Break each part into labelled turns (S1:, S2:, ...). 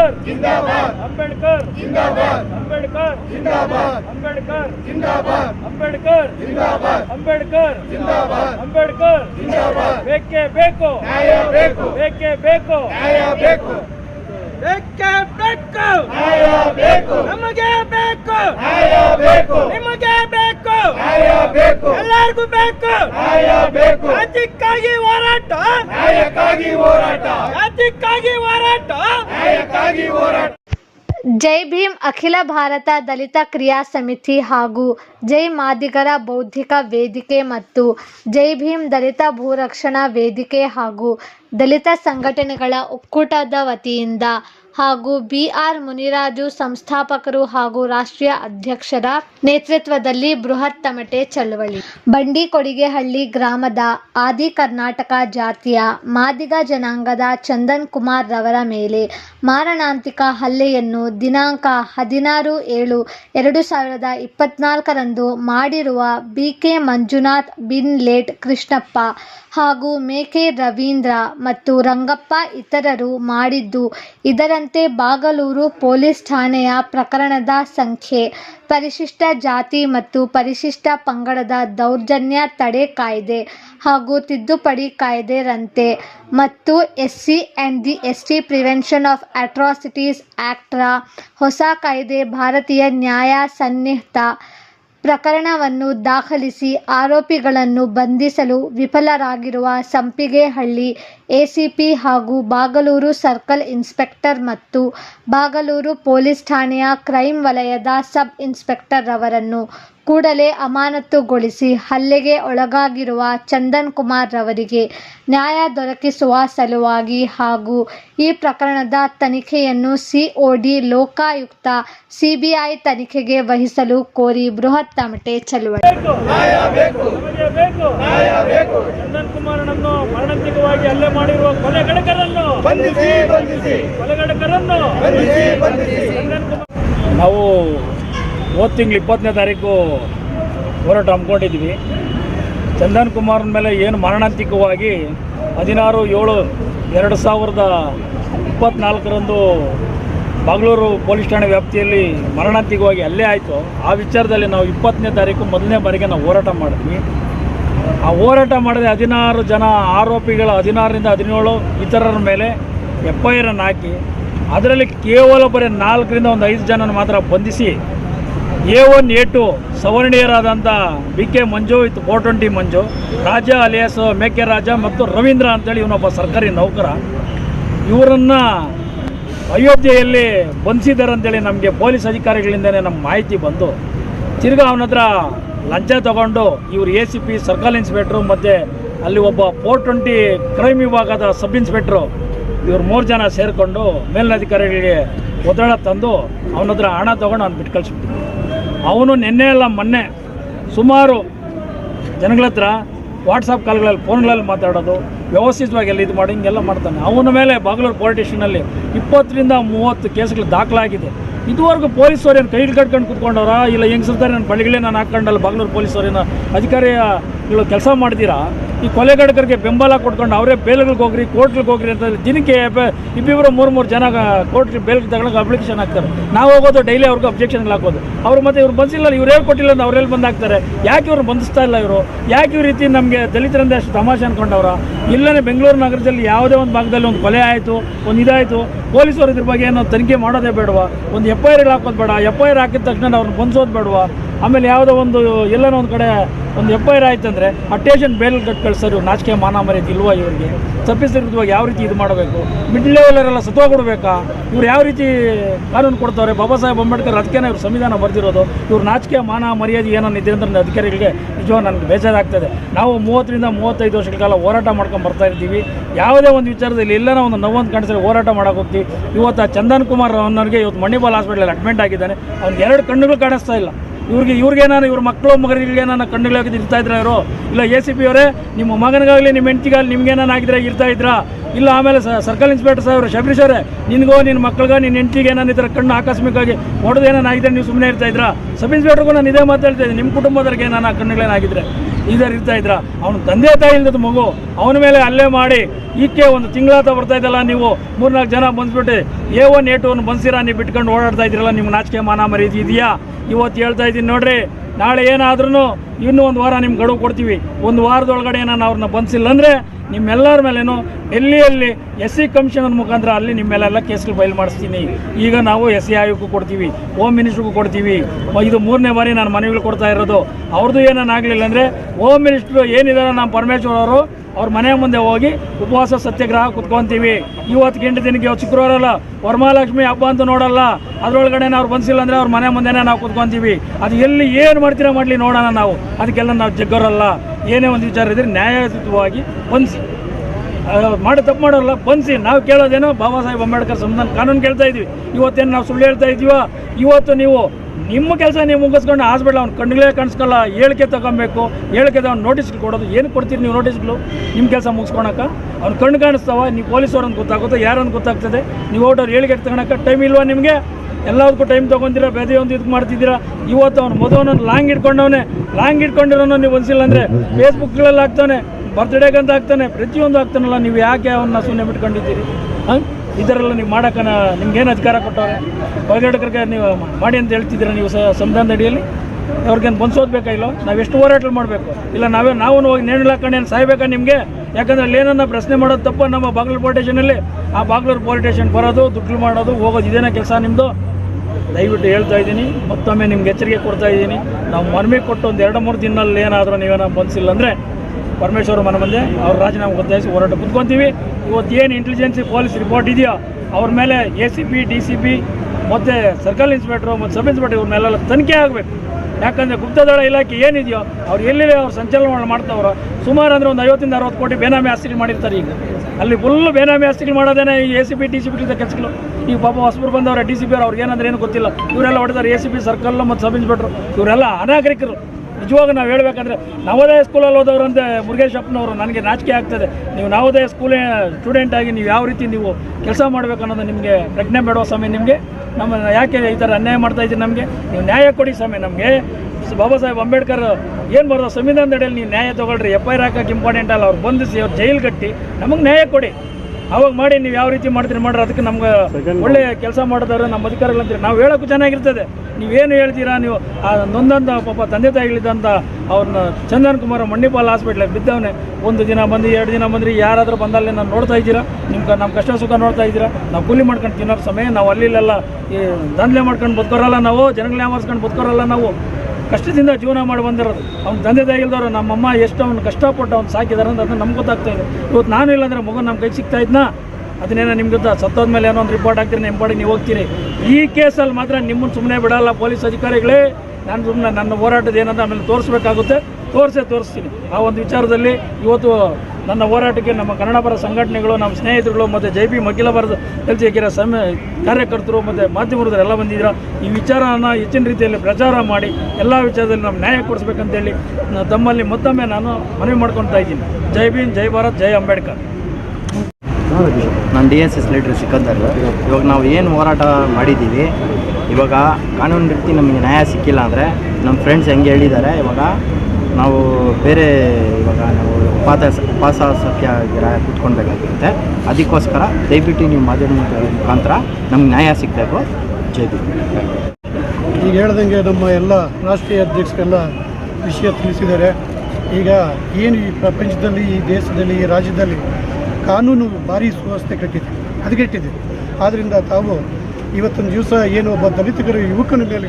S1: ಅಂಬೇಡ್ಕರ್
S2: ಜಿಂದಾಬಾದ್
S1: ಅಂಬೇಡ್ಕರ್
S2: ಜಿಂದಾಬಾದ್
S1: ಅಂಬೇಡ್ಕರ್
S2: ಜಿಂದಾಬಾದ್
S1: ಅಂಬೇಡ್ಕರ್
S2: ಜಿಂದಾಬಾದ್
S1: ಅಂಬೇಡ್ಕರ್
S2: ಜಿಂದಾಬಾದ್
S1: ಅಂಬೇಡ್ಕರ್
S2: ಜಿಂದಾಬಾದ್
S1: ಅಂಬೇಡ್ಕರ್
S2: ಜಿಂದಾಬಾದ್
S1: ಬೇಕೇ ಬೇಕು
S2: ನ್ಯಾಯ ಬೇಕು
S1: ಬೇಕೇ ಬೇಕು
S2: ನ್ಯಾಯ ಬೇಕು
S1: ಬೇಕೇ ಬೇಕು.
S2: ನ್ಯಾಯ ಬೇಕು
S1: ನಮಗೆ ಬೇಕು.
S2: ನ್ಯಾಯ ಬೇಕು
S1: ನಿಮಗೆ ಬೇಕು.
S2: ನ್ಯಾಯ ಬೇಕು
S1: ಎಲ್ಲರಿಗೂ ಬೇಕು.
S2: ನ್ಯಾಯ ಬೇಕು
S1: ರಾಜ್ಯಕ್ಕಾಗಿ ಹೋರಾಟ.
S2: ನ್ಯಾಯಕ್ಕಾಗಿ ಹೋರಾಟ.
S1: ರಾಜ್ಯಕ್ಕಾಗಿ ಹೋರಾಟ.
S2: ನ್ಯಾಯಕ್ಕಾಗಿ ಹೋರಾಟ.
S3: ಜೈ ಭೀಮ್ ಅಖಿಲ ಭಾರತ ದಲಿತ ಕ್ರಿಯಾ ಸಮಿತಿ ಹಾಗೂ ಜೈ ಮಾದಿಗರ ಬೌದ್ಧಿಕ ವೇದಿಕೆ ಮತ್ತು ಜೈ ಭೀಮ್ ದಲಿತ ಭೂರಕ್ಷಣಾ ವೇದಿಕೆ ಹಾಗೂ ದಲಿತ ಸಂಘಟನೆಗಳ ಒಕ್ಕೂಟದ ವತಿಯಿಂದ ಹಾಗೂ ಬಿ ಆರ್ ಮುನಿರಾಜು ಸಂಸ್ಥಾಪಕರು ಹಾಗೂ ರಾಷ್ಟ್ರೀಯ ಅಧ್ಯಕ್ಷರ ನೇತೃತ್ವದಲ್ಲಿ ಬೃಹತ್ ತಮಟೆ ಚಳವಳಿ. ಬಂಡಿಕೊಡಿಗೆಹಳ್ಳಿ ಗ್ರಾಮದ ಆದಿ ಕರ್ನಾಟಕ ಜಾತಿಯ ಮಾದಿಗ ಜನಾಂಗದ ಚಂದನ್ ಕುಮಾರ್ ರವರ ಮೇಲೆ ಮಾರಣಾಂತಿಕ ಹಲ್ಲೆಯನ್ನು ದಿನಾಂಕ ಹದಿನಾರು ಏಳು ಎರಡು ಸಾವಿರದ ಇಪ್ಪತ್ನಾಲ್ಕರಂದು ಮಾಡಿರುವ ಬಿ ಕೆ ಮಂಜುನಾಥ್ ಬಿನ್ ಲೇಟ್ ಕೃಷ್ಣಪ್ಪ ಹಾಗೂ ಮೇಕೆ ರವೀಂದ್ರ ಮತ್ತು ರಂಗಪ್ಪ ಇತರರು ಮಾಡಿದ್ದು ಇದರಂತೆ ಬಾಗಲೂರು ಪೊಲೀಸ್ ಠಾಣೆಯ ಪ್ರಕರಣದ ಸಂಖ್ಯೆ, ಪರಿಶಿಷ್ಟ ಜಾತಿ ಮತ್ತು ಪರಿಶಿಷ್ಟ ಪಂಗಡದ ದೌರ್ಜನ್ಯ ತಡೆ ಕಾಯ್ದೆ ಹಾಗೂ ತಿದ್ದುಪಡಿ ಕಾಯ್ದೆ ರಂತೆ ಮತ್ತು S C and the S T prevention of atrocities ಆ್ಯಕ್ಟ್ರ ಹೊಸ ಕಾಯ್ದೆ ಭಾರತೀಯ ನ್ಯಾಯ ಸನ್ನಿಹಿತ ಪ್ರಕರಣವನ್ನು ದಾಖಲಿಸಿ ಆರೋಪಿಗಳನ್ನು ಬಂಧಿಸಲು ವಿಫಲರಾಗಿರುವ ಸಂಪಿಗೆಹಳ್ಳಿ, ಎಸಿಪಿ ಹಾಗೂ ಬಾಗಲೂರು ಸರ್ಕಲ್ ಇನ್ಸ್ಪೆಕ್ಟರ್ ಮತ್ತು ಬಾಗಲೂರು ಪೊಲೀಸ್ ಠಾಣೆಯ ಕ್ರೈಂ ವಲಯದ ಸಬ್ ಇನ್ಸ್ಪೆಕ್ಟರ್ ರವರನ್ನು ಕೂಡಲೇ ಅಮಾನತುಗೊಳಿಸಿ ಹಲ್ಲೆಗೆ ಒಳಗಾಗಿರುವ ಚಂದನ್ ಕುಮಾರ್ ರವರಿಗೆ ನ್ಯಾಯ ದೊರಕಿಸುವ ಸಲುವಾಗಿ ಹಾಗೂ ಈ ಪ್ರಕರಣದ ತನಿಖೆಯನ್ನು ಸಿಒಡಿ ಲೋಕಾಯುಕ್ತ ಸಿಬಿಐ ತನಿಖೆಗೆ ವಹಿಸಲು ಕೋರಿ ಬೃಹತ್ ತಮಟೆ ಚಳುವಳಿ.
S1: ಚಂದನ್ ಕುಮಾರನನ್ನು ಮರಣಾಂತಿಕವಾಗಿ ಹಲ್ಲೆ ಮಾಡಿರುವ ಕೊಲೆಗಡಕರನ್ನು ಕೊಲೆಗಡಕರನ್ನು ನಾವು ಹೋದ ತಿಂಗಳು ಇಪ್ಪತ್ತನೇ ತಾರೀಕು ಹೋರಾಟ ಹಮ್ಮಿಕೊಂಡಿದ್ವಿ. ಚಂದನ್ ಕುಮಾರನ ಮೇಲೆ ಏನು ಮರಣಾಂತಿಕವಾಗಿ ಹದಿನಾರು, ಏಳು, ಎರಡು ಸಾವಿರದ ಇಪ್ಪತ್ನಾಲ್ಕರಂದು ಬಾಗ್ಲೂರು ಪೊಲೀಸ್ ಠಾಣೆ ವ್ಯಾಪ್ತಿಯಲ್ಲಿ ಮರಣಾಂತಿಕವಾಗಿ ಅಲ್ಲೇ ಆಯಿತು. ಆ ವಿಚಾರದಲ್ಲಿ ನಾವು ಇಪ್ಪತ್ತನೇ ತಾರೀಕು ಮೊದಲನೇ ಬಾರಿಗೆ ನಾವು ಹೋರಾಟ ಮಾಡಿದ್ವಿ. ಆ ಹೋರಾಟ ಮಾಡಿದ ಹದಿನಾರು ಜನ ಆರೋಪಿಗಳ ಹದಿನಾರರಿಂದ ಹದಿನೇಳು ಇತರರ ಮೇಲೆ ಎಫ್ ಐ ಆರನ್ನು ಹಾಕಿ, ಅದರಲ್ಲಿ ಕೇವಲ ಬರೀ ನಾಲ್ಕರಿಂದ ಒಂದು ಐದು ಜನನ ಮಾತ್ರ ಬಂಧಿಸಿ A one A two ಸವರ್ಣೀಯರಾದಂಥ B K Manju with four twenty Manju, Raja alias ಮೇಕೆ ರಾಜ ಮತ್ತು ರವೀಂದ್ರ ಅಂತೇಳಿ ಇವನೊಬ್ಬ ಸರ್ಕಾರಿ ನೌಕರ. ಇವರನ್ನು ಅಯೋಧ್ಯೆಯಲ್ಲಿ ಬಂಧಿಸಿದ್ದಾರೆ ಅಂತೇಳಿ ನಮಗೆ ಪೊಲೀಸ್ ಅಧಿಕಾರಿಗಳಿಂದಲೇ ನಮ್ಮ ಮಾಹಿತಿ ಬಂದು ತಿರ್ಗಾ ಅವನ ಹತ್ರ ಲಂಚ ತಗೊಂಡು ಇವರು A C P circle inspector ಮತ್ತು ಅಲ್ಲಿ ಒಬ್ಬ ಫೋರ್ ಟ್ವೆಂಟಿ ಕ್ರೈಮ್ ವಿಭಾಗದ ಸಬ್ ಇನ್ಸ್ಪೆಕ್ಟ್ರು ಇವ್ರು ಮೂರು ಜನ ಸೇರಿಕೊಂಡು ಮೇಲಧಿಕಾರಿಗಳಿಗೆ ಒತ್ತಡ ತಂದು ಅವನ ಹತ್ರ ಹಣ ತೊಗೊಂಡು ಅವ್ನು ಬಿಟ್ಟು ಕಳಿಸ್ಬಿಟ್ಟಿದ್ದೆ ಅವನು ನಿನ್ನೆ ಅಲ್ಲ, ಮೊನ್ನೆ ಸುಮಾರು ಜನಗಳ ಹತ್ರ ವಾಟ್ಸಪ್ ಕಾಲ್ಗಳಲ್ಲಿ ಫೋನ್ಗಳಲ್ಲಿ ಮಾತಾಡೋದು, ವ್ಯವಸ್ಥಿತವಾಗಿ ಎಲ್ಲ ಇದು ಮಾಡಿ, ಹಿಂಗೆಲ್ಲ ಮಾಡ್ತಾನೆ. ಅವನ ಮೇಲೆ ಬಾಗಲೂರು ಪೊಲೀಸ್ ಸ್ಟೇಷನಲ್ಲಿ ಇಪ್ಪತ್ತರಿಂದ ಮೂವತ್ತು ಕೇಸ್ಗಳು ದಾಖಲಾಗಿದೆ. ಇದುವರೆಗೂ ಪೊಲೀಸರು ಏನು ಕೈಲಿ ಕಟ್ಕೊಂಡು ಕುತ್ಕೊಂಡವ್ರ? ಇಲ್ಲ ಹೆಂಗಸರ್ತಾರೆ ನನ್ನ ಬಳಿಗಳೇ ನಾನು ಹಾಕ್ಕೊಂಡಲ್ಲ, ಬಾಗಲೂರು ಪೊಲೀಸರೇನು ಅಧಿಕಾರಿಗಳು ಕೆಲಸ ಮಾಡ್ತೀರಾ? ಈ ಕೊಲೆಗಡಕರಿಗೆ ಬೆಂಬಲ ಕೊಟ್ಕೊಂಡು ಅವರೇ ಬೇಲ್ಗಳಿಗೆ ಹೋಗ್ರಿ, ಕೋರ್ಟ್ಗಳಿಗೆ ಹೋಗ್ರಿ ಅಂತ ದಿನಕ್ಕೆ ಇಬ್ಬಿಬ್ಬರು ಮೂರು ಮೂರು ಜನ ಕೋರ್ಟ್ಗೆ ಬೇಲ್ಗೆ ತಗೊಳಕ್ಕೆ ಅಪ್ಲಿಕೇಶನ್ ಹಾಕ್ತಾರೆ. ನಾವು ಹೋಗೋದು ಡೈಲಿ ಅವ್ರಿಗೆ ಅಬ್ಜೆಕ್ಷನ್ಗಳು ಹಾಕೋದು. ಅವ್ರು ಮತ್ತೆ ಇವ್ರು ಬಂದಿಲ್ಲ ಇವ್ರು ಹೇಳಿ ಕೊಟ್ಟಿಲ್ಲ ಅಂತ ಅವ್ರೆಲ್ಲಿ ಬಂದು ಹಾಕ್ತಾರೆ? ಯಾಕೆ ಇವ್ರು ಬಂಧಿಸ್ತಾ ಇಲ್ಲ ಇವರು? ಯಾಕೆ ಈ ರೀತಿ ನಮಗೆ ದಲಿತರಂದೇ ಅಷ್ಟು ತಮಾಷೆ ಅಂದ್ಕೊಂಡವ್ರ ಇಲ್ಲನೇ ಬೆಂಗಳೂರು ನಗರದಲ್ಲಿ ಯಾವುದೇ ಒಂದು ಭಾಗದಲ್ಲಿ ಒಂದು ಕೊಲೆ ಆಯಿತು, ಒಂದು ಇದಾಯಿತು ಪೊಲೀಸರು ಇದ್ರ ಬಗ್ಗೆ ಏನೋ ತನಿಖೆ ಮಾಡೋದೇ ಬೇಡವಾ. ಒಂದು ಎಫ್ ಐ ಆರ್ ಹಾಕೋದು ಬೇಡ. ಎಫ್ ಐ ಆರ್ ಹಾಕಿದ ತಕ್ಷಣ ಅವ್ರನ್ನ ಬಂಧಿಸೋದು ಬೇಡವಾ. ಆಮೇಲೆ ಯಾವುದೋ ಒಂದು ಎಲ್ಲನೋ ಒಂದು ಕಡೆ ಒಂದು ಎಫ್ ಐ ಆರ್ ಆಯ್ತು ಅಂದರೆ ಆ ಟೇಷನ್ ಬೇಲ್ ಕಟ್ಟು ಕಳಿಸೋರು, ನಾಚಿಕೆ ಮಾನ ಮರ್ಯಾದೆ ಇಲ್ವಾ ಇವರಿಗೆ? ತಪ್ಪಿಸಿರುವಾಗ ಯಾವ ರೀತಿ ಇದು ಮಾಡಬೇಕು? ಮಿಡ್ ಲೆವೆಲರೆಲ್ಲ ಕೊಡಬೇಕಾ ಇವ್ರು ಯಾವ ರೀತಿ ಕಾನೂನು ಕೊಡ್ತಾರೆ ಬಾಬಾ ಸಾಹೇಬ್ ಅಂಬೇಡ್ಕರ್ ಅದಕ್ಕೆ ಇವ್ರು ಸಂವಿಧಾನ ಬರೆದಿರೋದು. ಇವ್ರು ನಾಚಿಕೆ ಮಾನ ಮರ್ಯಾದೆ ಏನೋ ಇದೆ ಅಂದ್ರೆ ಅಧಿಕಾರಿಗಳಿಗೆ ನಿಜವಾಗ ನನಗೆ ಬೇಜಾರಾಗ್ತದೆ ನಾವು ಮೂವತ್ತರಿಂದ ಮೂವತ್ತೈದು ವರ್ಷಗಳ ಕಾಲ ಹೋರಾಟ ಮಾಡ್ಕೊಂಡು ಬರ್ತಾ ಇದ್ದೀವಿ ಯಾವುದೇ ಒಂದು ವಿಚಾರದಲ್ಲಿ ಎಲ್ಲನ ಒಂದು ನೋವೊಂದು ಕಾಣಿಸಿದ್ರೆ ಹೋರಾಟ ಮಾಡೋಕೆ ಇವತ್ತು ಚಂದನ್ ಕುಮಾರ್ ಅನ್ನೋರಿಗೆ ಇವತ್ತು ಮಣಿಪಾಲ್ ಹಾಸ್ಪಿಟಲಲ್ಲಿ ಅಡ್ಮಿಂಟ್ ಆಗಿದ್ದಾನೆ. ಅವ್ನಿಗೆ ಎರಡು ಕಣ್ಣುಗಳು ಕಾಣಿಸ್ತಾ ಇಲ್ಲ. ಇವ್ರಿಗೆ ಇವ್ರಿಗೇನಾನ ಇವ್ರ ಮಕ್ಕಳು ಮಗರಿಗೆ ಏನಾನ ಕಣ್ಣುಗಳಾಗಿದ್ದು ಇರ್ತಾ ಇದ್ರ ಇವರು? ಇಲ್ಲ ಎ ಸಿ ಪಿ ಅವರೇ, ನಿಮ್ಮ ಮಗನಿಗಾಗಲಿ, ನಿಮ್ಮ ಹೆಂಡತಿಗಾಗಲಿ ನಿಮ್ಗೇನಾನ ಆಗಿದ್ರೆ ಇರ್ತಾ ಇದ್ರಾ? ಇಲ್ಲ ಆಮೇಲೆ ಸರ್ಕಲ್ ಇನ್ಸ್ಪೆಕ್ಟರ್ ಸಾಹೇಬ್ರು, ಶಬರೀಶ್ ಅವರೇ, ನಿನಗೋ ನಿನ್ನ ಮಕ್ಕಳಿಗೆ ನಿನ್ನ ಹೆಂಡತಿಗೆ ಏನಾನ ಈ ಕಣ್ಣು ಆಕಸ್ಮಿಕವಾಗಿ ನೋಡೋದು ಆಗಿದ್ರೆ ನೀವು ಸುಮ್ಮನೆ ಇರ್ತಾ ಇದ್ರಾ? ಸಬ್ ಇನ್ಸ್ಪೆಕ್ಟರ್ಗೂ ನಾನು ಇದೇ ಮಾತಾಡ್ತಾ ಇದ್ದೀನಿ, ನಿಮ್ಮ ಕುಟುಂಬದವ್ರಿಗೆ ಏನಾನ ಕಣ್ಣುಗಳೇನಾಗಿದ್ರೆ? ಇದರ ಇರ್ತಾ ಇದ್ರ? ಅವನ ತಂದೆ ತಾಯಿ ಇಲ್ಲದ ಮಗು. ಅವನ ಮೇಲೆ ಅಲ್ಲೇ ಮಾಡಿ ಈಕೆ ಒಂದು ತಿಂಗಳಾತ ಬರ್ತಾ ಇದ್ದಲ್ಲ ನೀವು. ಮೂರ್ನಾಲ್ಕು ಜನ ಬಂದ್ಬಿಟ್ಟು ಎ ಒನ್ ಎ ಟು ಅನ್ನು ಬಂದಿರ ನೀವು ಬಿಟ್ಕೊಂಡು ಓಡಾಡ್ತಾ ಇದ್ರಲ್ಲ ನಿಮ್ಮ ನಾಚಿಕೆ ಮಾನ ಮರೀತಿ ಇದೆಯಾ? ಇವತ್ತು ಹೇಳ್ತಾ ಇದ್ದೀನಿ ನೋಡ್ರಿ ನಾಳೆ ಏನಾದ್ರೂ ಇನ್ನೂ ಒಂದು ವಾರ ನಿಮ್ಗೆ ಗಡುವು ಕೊಡ್ತೀವಿ. ಒಂದು ವಾರದೊಳಗಡೆ ನಾನು ಅವ್ರನ್ನ ಬಂಧಿಸಿಲ್ಲ ಅಂದರೆ ನಿಮ್ಮೆಲ್ಲರ ಮೇಲೇನು ಡೆಲ್ಲಿಯಲ್ಲಿ ಎಸ್ ಸಿ ಕಮಿಷನರ್ ಮುಖಾಂತರ ಅಲ್ಲಿ ನಿಮ್ಮೆಲ್ಲ ಕೇಸ್ಗಳು ಫೈಲ್ ಮಾಡಿಸ್ತೀನಿ. ಈಗ ನಾವು ಎಸ್ ಸಿ ಆಯೋಗಕ್ಕೂ ಕೊಡ್ತೀವಿ, ಹೋಮ್ ಮಿನಿಸ್ಟ್ರಿಗೂ ಕೊಡ್ತೀವಿ. ಇದು ಮೂರನೇ ಬಾರಿ ನಾನು ಮನವಿಗಳು ಕೊಡ್ತಾ ಇರೋದು. ಅವ್ರದ್ದು ಏನೇನು ಆಗಲಿಲ್ಲ ಅಂದರೆ ಹೋಮ್ ಮಿನಿಸ್ಟ್ರು ಏನಿದ್ದಾರೆ ನಮ್ಮ ಪರಮೇಶ್ವರ್ ಅವರು ಅವ್ರ ಮನೆ ಮುಂದೆ ಹೋಗಿ ಉಪವಾಸ ಸತ್ಯಾಗ್ರಹ ಕುತ್ಕೊಂತೀವಿ. ಇವತ್ತು ಗಂಟೆ ದಿನಕ್ಕೆ ಇವತ್ತು ಶುಕ್ರವಾರ ಅಲ್ಲ, ವರಮಹಾಲಕ್ಷ್ಮಿ ಹಬ್ಬ ಅಂತ ನೋಡಲ್ಲ. ಅದರೊಳಗಡೆ ಅವ್ರು ಬಂದಿಲ್ಲ ಅಂದರೆ ಅವ್ರ ಮನೆ ಮುಂದೆನೇ ನಾವು ಕುತ್ಕೊಂತೀವಿ. ಅದು ಎಲ್ಲಿ ಏನು ಮಾಡ್ತೀರಾ ಮಾಡಲಿ ನೋಡೋಣ ನಾವು. ಅದಕ್ಕೆಲ್ಲ ನಾವು ಜಗ್ಗರಲ್ಲ. ಏನೇ ಒಂದು ವಿಚಾರ ಇದ್ರೆ ನ್ಯಾಯಯುತವಾಗಿ ಬನ್ಸಿ ಮಾಡಿ ತಪ್ಪು ಮಾಡೋಲ್ಲ ಬನ್ಸಿ ನಾವು ಕೇಳೋದೇನೋ ಬಾಬಾ ಸಾಹೇಬ್ ಅಂಬೇಡ್ಕರ್ ಸಂವಿಧಾನ ಕಾನೂನು ಕೇಳ್ತಾ ಇದ್ವಿ. ಇವತ್ತೇನು ನಾವು ಸುಳ್ಳು ಹೇಳ್ತಾ ಇದೀವ ಇವತ್ತು ನೀವು ನಿಮ್ಮ ಕೆಲಸ ನೀವು ಮುಗಿಸ್ಕೊಂಡು ಹಾಸ್ಪಿಟ್ಲ್ ಅವ್ನು ಕಣ್ಣುಗಳೇ ಕಾಣಿಸ್ಕೊಳ್ಳ ಹೇಳಿಕೆ ತಗೊಬೇಕು, ಹೇಳಿಕೆ ಅವ್ನು ನೋಟಿಸ್ಗಳು ಕೊಡೋದು, ಏನು ಕೊಡ್ತೀರಿ ನೀವು ನೋಟಿಸ್ಗಳು ನಿಮ್ಮ ಕೆಲಸ ಮುಗಿಸ್ಕೊಳಕ? ಅವ್ನು ಕಣ್ಣು ಕಾಣಿಸ್ತಾವ, ನೀವು ಪೊಲೀಸವ್ರನ್ನ ಗೊತ್ತಾಗುತ್ತೆ ಯಾರನ್ನು ಗೊತ್ತಾಗ್ತದೆ? ನೀವು ಓಟೋರು ಹೇಳಿಕೆ ತಗೊಳಕ ಟೈಮ್ ಇಲ್ವಾ ನಿಮಗೆ? ಎಲ್ಲದಕ್ಕೂ ಟೈಮ್ ತೊಗೊಂತೀರಾ ಒಂದು ಇದು ಮಾಡ್ತಿದ್ದೀರಾ? ಇವತ್ತು ಅವ್ನು ಮದುವನೊಂದು ಲಾಂಗ್ ಇಟ್ಕೊಂಡವನೇ ಲಾಂಗ್ ಇಟ್ಕೊಂಡಿರೋನು ನೀವು ಒಂದ್ಸಿಲ್ಲ ಅಂದರೆ ಫೇಸ್ಬುಕ್ಗಳಲ್ಲಿ ಹಾಕ್ತಾನೆ ಬರ್ತ್ಡೇಗಂತ ಹಾಕ್ತಾನೆ ಪ್ರತಿಯೊಂದು ಹಾಕ್ತಾನಲ್ಲ ನೀವು ಯಾಕೆ ಅವನ್ನ ಸುಮ್ಮನೆ ಬಿಟ್ಕೊಂಡಿದ್ದೀರಿ? ಹಾಂ? ಇದರೆಲ್ಲ ನೀವು ಮಾಡೋಕೆ ನಿಮ್ಗೇನು ಅಧಿಕಾರ ಕೊಟ್ಟವ್ರೆ? ಪರ್ಯಾಟಕರಿಗೆ ನೀವು ಮಾಡಿ ಅಂತ ಹೇಳ್ತಿದ್ದೀರಾ ನೀವು ಸಹ ಸಂವಿಧಾನದ ಅಡಿಯಲ್ಲಿ? ಅವ್ರಿಗೇನು ಬಂದ್ಸೋದು ಬೇಕಾಗಿಲ್ಲ ನಾವು ಎಷ್ಟು ಮಾಡಬೇಕು? ಇಲ್ಲ ನಾವೇ ನಾವು ಹೋಗಿ ಹಾಕೊಂಡು ಏನು ಸಾಯ್ಬೇಕಾ ನಿಮಗೆ? ಯಾಕಂದ್ರೆ ಅಲ್ಲಿ ಏನನ್ನ ಪ್ರಶ್ನೆ ಮಾಡೋದು ತಪ್ಪ ನಮ್ಮ ಬಾಗ್ಲೂರು ಪೊಲೀಸ್ ಸ್ಟೇಷನಲ್ಲಿ. ಆ ಬಾಗ್ಲೂರು ಪೊಲೀಸ್ ಸ್ಟೇಷನ್ ಬರೋದು, ದುಡ್ಡು ಮಾಡೋದು, ಹೋಗೋದು ಇದೇನೇ ಕೆಲಸ ನಿಮ್ಮದು ದಯವಿಟ್ಟು ಹೇಳ್ತಾ ಇದ್ದೀನಿ, ಮತ್ತೊಮ್ಮೆ ನಿಮ್ಗೆ ಎಚ್ಚರಿಕೆ ಕೊಡ್ತಾ ಇದ್ದೀನಿ. ನಾವು ಮನವಿ ಕೊಟ್ಟು ಒಂದು ಎರಡು ಮೂರು ದಿನದಲ್ಲಿ ಏನಾದರೂ ನೀವೇನೋ ಬಂದಿಲ್ಲ ಅಂದರೆ ಪರಮೇಶ್ವರ ಮನೆ ಮುಂದೆ ಅವ್ರ ರಾಜೀನಾಮೆ ಒತ್ತಾಯಿಸಿ ಹೋರಾಟ ಕುತ್ಕೊತೀವಿ. ಇವತ್ತು ಏನು ಇಂಟೆಲಿಜೆನ್ಸಿ ಪೊಲೀಸ್ ರಿಪೋರ್ಟ್ ಇದೆಯೋ ಅವ್ರ ಮೇಲೆ A C P D C P ಮತ್ತು ಸರ್ಕಲ್ ಇನ್ಸ್ಪೆಕ್ಟ್ರು ಮತ್ತು ಸಬ್ ಇನ್ಸ್ಪೆಕ್ಟರ್ ಇವ್ರ ಮೇಲೆಲ್ಲ ತನಿಖೆ ಆಗಬೇಕು. ಯಾಕಂದರೆ ಗುಪ್ತದಳ ಇಲಾಖೆ ಏನಿದೆಯೋ ಅವ್ರು ಎಲ್ಲೆಲ್ಲಿ ಅವ್ರು ಸಂಚಲನ ಮಾಡ್ತಾವ್ರೋ, ಸುಮಾರು ಅಂದರೆ ಒಂದು ಐವತ್ತಿಂದ ಅರವತ್ತು ಕೋಟಿ ಬೇನಾಮಿ ಆಸ್ತಿ ಮಾಡಿರ್ತಾರೆ ಈಗ. ಅಲ್ಲಿ ಫುಲ್ ಬೇನಾಮಿ ಆಸ್ತಿ ಮಾಡೋದೇನೆ ಈ A C P D C P ಕೆಲಸಗಳು? ಈಗ ಪಾಪ ಹೊಸಬರು ಬಂದವ್ರೆ ಡಿ ಸಿ ಪಿ ಅವ್ರಿಗೆ ಏನಂದ್ರೆ ಏನು ಗೊತ್ತಿಲ್ಲ. ಇವರೆಲ್ಲ ಹೊಡೆದಾರೆ ಎ ಸಿ ಪಿ ಸರ್ಕಲ್ ಮತ್ತು ಸಬ್ ಇನ್ಸ್ಪೆಕ್ಟ್ರು ಇವರೆಲ್ಲ ಅನಾಗರಿಕರು. ನಿಜವಾಗ ನಾವು ಹೇಳಬೇಕಂದ್ರೆ ನವೋದಯ ಸ್ಕೂಲಲ್ಲಿ ಹೋದವರಂತೆ ಮುರುಗೇಶಪ್ಪನವರು ನನಗೆ ನಾಚಿಕೆ ಆಗ್ತದೆ. ನೀವು ನವೋದಯ ಸ್ಕೂಲೇ ಸ್ಟೂಡೆಂಟ್ ಆಗಿ ನೀವು ಯಾವ ರೀತಿ ನೀವು ಕೆಲಸ ಮಾಡಬೇಕು ಅನ್ನೋದು ನಿಮಗೆ ಪ್ರಜ್ಞೆ ಬೇಡೋ ಸಮಯ ನಿಮಗೆ. ನಮ್ಮ ಯಾಕೆ ಈ ಥರ ಅನ್ಯಾಯ ಮಾಡ್ತಾ ಇದ್ದೀರಿ ನಮಗೆ? ನೀವು ನ್ಯಾಯ ಕೊಡಿ ಸಮಯ ನಮಗೆ. ಬಾಬಾ ಸಾಹೇಬ್ ಅಂಬೇಡ್ಕರ್ ಏನು ಬರೋದು ಸಂವಿಧಾನದಡಿಯಲ್ಲಿ ನೀವು ನ್ಯಾಯ ತೊಗೊಳ್ರಿ, ಎಫ್ ಐ ಆರ್ ಹಾಕಕ್ಕೆ ಇಂಪಾರ್ಟೆಂಟ್ ಅಲ್ಲ, ಅವ್ರು ಬಂಧಿಸಿ, ಅವ್ರು ಜೈಲು ಕಟ್ಟಿ ನಮಗೆ ನ್ಯಾಯ ಕೊಡಿ. ಅವಾಗ ಮಾಡಿ ನೀವು ಯಾವ ರೀತಿ ಮಾಡ್ತೀರಿ ಮಾಡ್ರಿ ಅದಕ್ಕೆ ನಮ್ಗೆ ಒಳ್ಳೆ ಕೆಲಸ ಮಾಡಿದವರು ನಮ್ಮ ಅಧಿಕಾರಿಗಳಂತೀರಿ ನಾವು ಹೇಳೋಕ್ಕೂ ಚೆನ್ನಾಗಿರ್ತದೆ. ನೀವೇನು ಹೇಳ್ತೀರಾ ನೀವು ಆ ನೊಂದಂಥ ಪಾಪ ತಂದೆ ತಾಯಿಗಳಿದ್ದಂಥ ಅವ್ರನ್ನ ಚಂದನ್ ಕುಮಾರ್ ಮಣಿಪಾಲ್ ಹಾಸ್ಪಿಟ್ಲಿಗೆ ಬಿದ್ದವನೇ. ಒಂದು ದಿನ ಬಂದು ಎರಡು ದಿನ ಬಂದ್ರಿ ಯಾರಾದರೂ ಬಂದಲ್ಲಿ ನಾನು ನೋಡ್ತಾ ಇದ್ದೀರಾ? ನಿಮ್ಗೆ ನಮ್ಮ ಕಷ್ಟ ಸುಖ ನೋಡ್ತಾ ಇದ್ದೀರಾ? ನಾವು ಕೂಲಿ ಮಾಡ್ಕೊಂಡು ತಿನ್ನೋ ಸಮಯ ನಾವು ಅಲ್ಲಿಲ್ಲೆಲ್ಲ ಈ ದಂಧೆ ಮಾಡ್ಕೊಂಡು ಬದುಕೋರಲ್ಲ ನಾವು ಜನಗಳನ್ನ ಯಾಮರ್ಸ್ಕೊಂಡು ಬದುಕೋರಲ್ಲ ನಾವು. ಕಷ್ಟದಿಂದ ಜೀವನ ಮಾಡಿ ಬಂದಿರೋದು. ಅವ್ನ ತಂದೆ ತಾಯಿಲ್ದವ್ರು ನಮ್ಮಮ್ಮ ಎಷ್ಟು ಅವ್ನು ಕಷ್ಟಪಟ್ಟು ಅವ್ನು ಸಾಕಿದಾರೆ ಅಂತ ಅದನ್ನು ನಮ್ಗೆ ಗೊತ್ತಾಗ್ತಾ ಇದೆ. ಇವತ್ತು ನಾನು ಇಲ್ಲಾಂದರೆ ಮಗು ನಮ್ಮ ಕೈ ಸಿಗ್ತಾ ಇದ್ನಾ? ಅದನ್ನೇನೋ ನಿಮ್ಗೆ ಗೊತ್ತಾ ಸತ್ತೋದ್ಮೇಲೆ ಏನೋ ಒಂದು ರಿಪೋರ್ಟ್ ಹಾಕ್ತೀರಿ ನಿಮ್ಮ ಪಾಡಿಗೆ ನೀವು ಹೋಗ್ತೀರಿ. ಈ ಕೇಸಲ್ಲಿ ಮಾತ್ರ ನಿಮ್ಮನ್ನು ಸುಮ್ಮನೆ ಬಿಡಲ್ಲ ಪೊಲೀಸ್ ಅಧಿಕಾರಿಗಳೇ. ನಾನು ಸುಮ್ಮನೆ ನನ್ನ ಹೋರಾಟದ ಏನಂತ ಆಮೇಲೆ ತೋರಿಸ್ಬೇಕಾಗುತ್ತೆ. ತೋರಿಸೇ ತೋರಿಸ್ತೀನಿ. ಆ ಒಂದು ವಿಚಾರದಲ್ಲಿ ಇವತ್ತು ನನ್ನ ಹೋರಾಟಕ್ಕೆ ನಮ್ಮ ಕನ್ನಡ ಪರ ಸಂಘಟನೆಗಳು, ನಮ್ಮ ಸ್ನೇಹಿತರುಗಳು ಮತ್ತು ಜೈ ಪಿ ಬರದ ದಲಿತ ಏಕೀರ ಸಮ, ಕಾರ್ಯಕರ್ತರು ಮತ್ತು ಮಾಧ್ಯಮರು ಎಲ್ಲ ಬಂದಿದ್ದೀರಾ? ಈ ವಿಚಾರನ ಹೆಚ್ಚಿನ ರೀತಿಯಲ್ಲಿ ಪ್ರಚಾರ ಮಾಡಿ ಎಲ್ಲ ವಿಚಾರದಲ್ಲಿ ನಮ್ಮ ನ್ಯಾಯ ಕೊಡಿಸ್ಬೇಕಂತೇಳಿ ತಮ್ಮಲ್ಲಿ ಮತ್ತೊಮ್ಮೆ ನಾನು ಮನವಿ ಮಾಡ್ಕೊತಾ ಇದ್ದೀನಿ. ಜೈ ಭೀಮ್, ಜೈ ಭಾರತ್, ಜೈ ಅಂಬೇಡ್ಕರ್.
S4: ನಾನು D S S leader Sikandar ಇವಾಗ ನಾವು ಏನು ಹೋರಾಟ ಮಾಡಿದ್ದೀವಿ, ಇವಾಗ ಕಾನೂನು ರೀತಿ ನಮಗೆ ನ್ಯಾಯ ಸಿಕ್ಕಿಲ್ಲ ಅಂದರೆ ನಮ್ಮ ಫ್ರೆಂಡ್ಸ್ ಹೆಂಗೆ ಹೇಳಿದ್ದಾರೆ, ಇವಾಗ ನಾವು ಬೇರೆ ಇವಾಗ ನಾವು ಸತ್ಯ ಆಗಿರ, ಕೂತ್ಕೊಳ್ಬೇಕಾಗಿರುತ್ತೆ. ಅದಕ್ಕೋಸ್ಕರ ದಯವಿಟ್ಟು ನೀವು ಮಾಧ್ಯಮ ಮುಖಾಂತರ ನಮ್ಗೆ ನ್ಯಾಯ ಸಿಗಬೇಕು. ಜೈ ಬಿ
S5: ಈಗ ಹೇಳ್ದಂಗೆ ನಮ್ಮ ಎಲ್ಲ ರಾಷ್ಟ್ರೀಯ ಅಧ್ಯಕ್ಷರೆಲ್ಲ ವಿಷಯ ತಿಳಿಸಿದ್ದಾರೆ. ಈಗ ಏನು ಈ ಪ್ರಪಂಚದಲ್ಲಿ, ಈ ದೇಶದಲ್ಲಿ, ಈ ರಾಜ್ಯದಲ್ಲಿ ಕಾನೂನು ಭಾರಿ ಸುವ್ಯವಸ್ಥೆ ಕಟ್ಟಿದೆ. ಹದಗೆಟ್ಟಿದೆ ಆದ್ದರಿಂದ ತಾವು ಇವತ್ತೊಂದು ದಿವಸ ಏನು ಒಬ್ಬ ದಲಿತಗರು ಯುವಕನ ಮೇಲೆ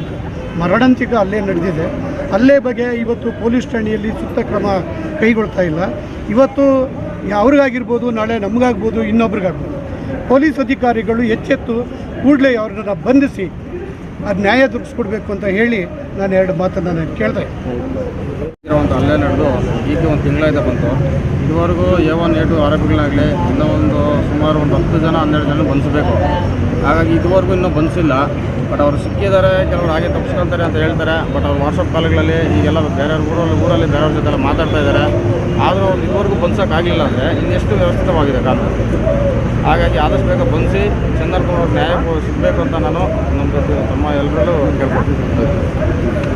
S5: ಮರಣಾಂತಿಕ ಅಲ್ಲೇ ನಡೆದಿದೆ. ಅಲ್ಲೇ ಬಗ್ಗೆ ಇವತ್ತು ಪೊಲೀಸ್ ಠಾಣೆಯಲ್ಲಿ ಸೂಕ್ತ ಕ್ರಮ ಕೈಗೊಳ್ತಾ ಇಲ್ಲ. ಇವತ್ತು ಅವ್ರಿಗಾಗಿರ್ಬೋದು, ನಾಳೆ ನಮಗಾಗ್ಬೋದು, ಇನ್ನೊಬ್ರಿಗಾಗ್ಬೋದು. ಪೊಲೀಸ್ ಅಧಿಕಾರಿಗಳು ಎಚ್ಚೆತ್ತು ಕೂಡಲೇ ಅವ್ರನ್ನ ಬಂಧಿಸಿ ಅದು ನ್ಯಾಯ ದೊರಕಿಸ್ಕೊಡ್ಬೇಕು ಅಂತ ಹೇಳಿ ನಾನು ಎರಡು ಮಾತನ್ನು ನಾನು ಕೇಳ್ದೆ
S6: ಇರುವಂಥ ಹಲ್ಲೆ ನಡೆದು ಈಗ ಒಂದು ತಿಂಗಳಾಯ್ತು ಬಂತು. ಇದುವರೆಗೂ ಎ ಒನ್, ಎ ಟು ಆರೋಪಿಗಳಾಗಲಿ ಇನ್ನೂ ಒಂದು ಸುಮಾರು ಒಂದು ಹತ್ತು ಜನ, ಹನ್ನೆರಡು ಜನ ಬಂಧಿಸಬೇಕು ಹಾಗಾಗಿ ಇದುವರೆಗೂ ಇನ್ನೂ ಬಂಧಿಸಿಲ್ಲ ಬಟ್ ಅವರು ಸಿಕ್ಕಿದ್ದಾರೆ, ಕೆಲವರು ಹಾಗೆ ತಪ್ಪಿಸ್ಕೊಳ್ತಾರೆ ಅಂತ ಹೇಳ್ತಾರೆ. ಬಟ್ ಅವ್ರು ವಾಟ್ಸಪ್ ಕಾಲ್ಗಳಲ್ಲಿ ಈಗೆಲ್ಲ ಬೇರೆಯವ್ರ ಊರಲ್ಲಿ ಊರಲ್ಲಿ ಬೇರೆಯವ್ರ ಜೊತೆ ಮಾತಾಡ್ತಾ ಇದ್ದಾರೆ. ಆದರೂ ಅವ್ರು ಇದುವರೆಗೂ ಬಂಧಿಸೋಕ್ಕಾಗಿಲ್ಲ ಅಂದರೆ ಇನ್ನೆಷ್ಟು ವ್ಯವಸ್ಥಿತವಾಗಿದೆ ಕಾನೂನು. ಹಾಗಾಗಿ ಆದಷ್ಟು ಬೇಗ ಬಂಧಿಸಿ ಚಂದರ್ಪುರ ನ್ಯಾಯ ಸಿಗಬೇಕು ಅಂತ ನಾನು ನಮ್ಮ ಜೊತೆ ತಮ್ಮ ಎಲ್ಲರಲ್ಲೂ ಕೇಳ್ಕೊಳ್ತೀನಿ.